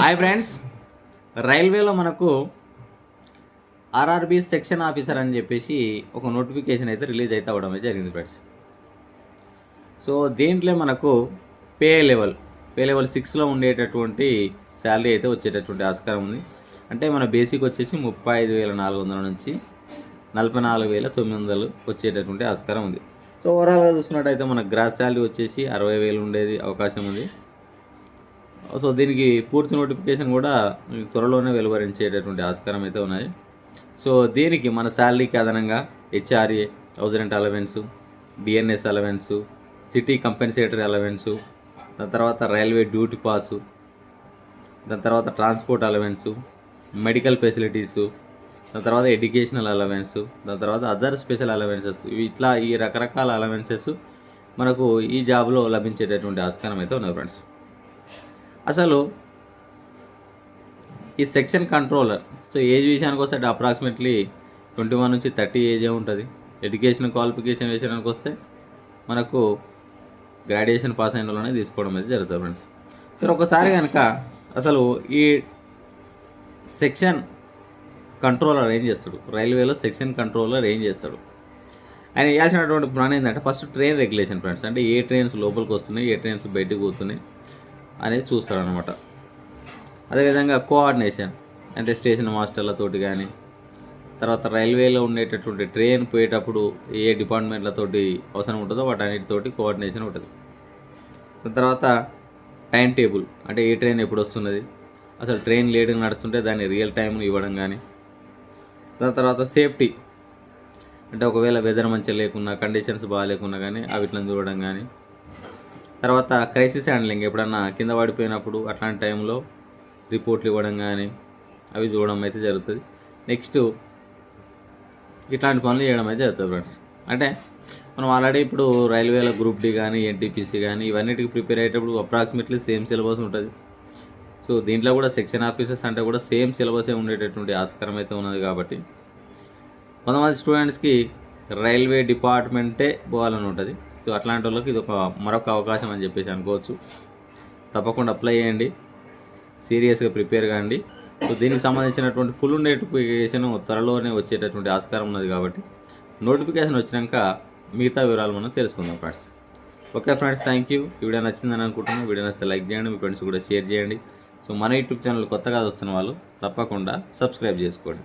Hi friends రైల్వేలో మనకు RRB section officer అని చెప్పేసి ఒక నోటిఫికేషన్ అయితే రిలీజ్ అయితే అవ్వడం అయితే జరిగింది ఫ్రెండ్స్ సో దీంట్లో మనకు పే లెవెల్ పే లెవెల్ సిక్స్లో ఉండేటటువంటి శాలరీ అయితే వచ్చేటటువంటి ఆస్కారం ఉంది. అంటే మన బేసిక్ వచ్చేసి ముప్పై ఐదు వేల నాలుగు వందల నుంచి నలభై నాలుగు వేల తొమ్మిది వందలు వచ్చేటటువంటి ఆస్కారం ఉంది. సో ఓవరాల్గా చూసుకున్నట్టయితే మన గ్రాస్ శాలరీ వచ్చేసి అరవై వేలు ఉండేది అవకాశం ఉంది. సో దీనికి పూర్తి నోటిఫికేషన్ కూడా త్వరలోనే వెలువరించేటటువంటి ఆస్కారం అయితే ఉన్నాయి. సో దీనికి మన శాలరీకి అదనంగా HRA house rent allowance DNS allowance city compensatory allowance దాని తర్వాత రైల్వే డ్యూటీ పాసు దాని తర్వాత ట్రాన్స్పోర్ట్ అలవెన్సు మెడికల్ ఫెసిలిటీసు దాని తర్వాత ఎడ్యుకేషనల్ అలవెన్స్ దాని తర్వాత అదర్ స్పెషల్ అలవెన్సెస్. ఇవి ఇట్లా ఈ రకరకాల అలవెన్సెస్ మనకు ఈ జాబ్లో లభించేటటువంటి ఆస్కారం అయితే ఉన్నాయి ఫ్రెండ్స్. అసలు ఈ సెక్షన్ కంట్రోలర్ సో ఏజ్ విషయానికి వస్తే అప్రాక్సిమేట్లీ ట్వంటీ వన్ నుంచి థర్టీ ఏజే ఉంటుంది. ఎడ్యుకేషన్ క్వాలిఫికేషన్ విషయానికి వస్తే మనకు గ్రాడ్యుయేషన్ పాస్ అయిన వాళ్ళనే తీసుకోవడం అయితే జరుగుతుంది ఫ్రెండ్స్ సరే ఒకసారి కనుక అసలు ఈ సెక్షన్ కంట్రోలర్ ఏం చేస్తాడు? రైల్వేలో సెక్షన్ కంట్రోలర్ ఏం చేస్తాడు? ఆయన చేసినటువంటి ప్లాన్ ఏంటంటే ఫస్ట్ ట్రైన్ రెగ్యులేషన్ ఫ్రెండ్స్ అంటే ఏ ట్రైన్స్ లోపలికి వస్తున్నాయి ఏ ట్రైన్స్ బయటకు పోతున్నాయి అనేది చూస్తాడు అనమాట అదేవిధంగా కోఆర్డినేషన్ అంటే స్టేషన్ మాస్టర్లతోటి కానీ తర్వాత రైల్వేలో ఉండేటటువంటి ట్రైన్ పోయేటప్పుడు ఏ డిపార్ట్మెంట్లతోటి అవసరం ఉంటుందో వాటన్నిటితోటి కోఆర్డినేషన్ ఉంటుంది. తర్వాత టైం టేబుల్ అంటే ఏ ట్రైన్ ఎప్పుడు వస్తున్నది అసలు ట్రైన్ లేట్గా నడుస్తుంటే దాన్ని రియల్ టైం ఇవ్వడం కానీ దాని తర్వాత సేఫ్టీ అంటే ఒకవేళ వెదర్ మంచిగా లేకున్నా కండిషన్స్ బాగాలేకున్నా కానీ అవిట్లను చూడడం కానీ తర్వాత క్రైసిస్ హ్యాండ్లింగ్ ఎప్పుడన్నా కింద పడిపోయినప్పుడు అట్లాంటి టైంలో రిపోర్ట్లు ఇవ్వడం కానీ అవి చూడడం అయితే జరుగుతుంది. నెక్స్ట్ ఇట్లాంటి పనులు చేయడం అయితే జరుగుతుంది ఫ్రెండ్స్. అంటే మనం ఆల్రెడీ ఇప్పుడు రైల్వేల గ్రూప్ డి కానీ ఎన్టీపీసీ కానీ ఇవన్నిటికి ప్రిపేర్ అయ్యేటప్పుడు అప్రాక్సిమేట్లీ సేమ్ సిలబస్ ఉంటుంది. సో దీంట్లో కూడా సెక్షన్ ఆఫీసర్స్ అంటే కూడా సేమ్ సిలబసే ఉండేటటువంటి ఆస్కారం అయితే ఉన్నది కాబట్టి కొంతమంది స్టూడెంట్స్కి రైల్వే డిపార్ట్మెంటే పోవాలని ఉంటుంది. సో అట్లాంటి వాళ్ళకి ఇది ఒక మరొక అవకాశం అని చెప్పేసి అనుకోవచ్చు. తప్పకుండా అప్లై చేయండి. సీరియస్గా ప్రిపేర్ కాండి. సో దీనికి సంబంధించినటువంటి ఫుల్ నోటిఫికేషన్ త్వరలోనే వచ్చేటటువంటి ఆస్కారం ఉన్నది కాబట్టి నోటిఫికేషన్ వచ్చినాక మిగతా వివరాలు మనం తెలుసుకుందాం friends okay friends thank you video నచ్చిందని అనుకుంటున్నాను. వీడియో నచ్చితే లైక్ చేయండి. మీ ఫ్రెండ్స్ కూడా షేర్ చేయండి. సో మన యూట్యూబ్ ఛానల్ కొత్తగా వస్తున్న వాళ్ళు తప్పకుండా సబ్స్క్రైబ్ చేసుకోండి.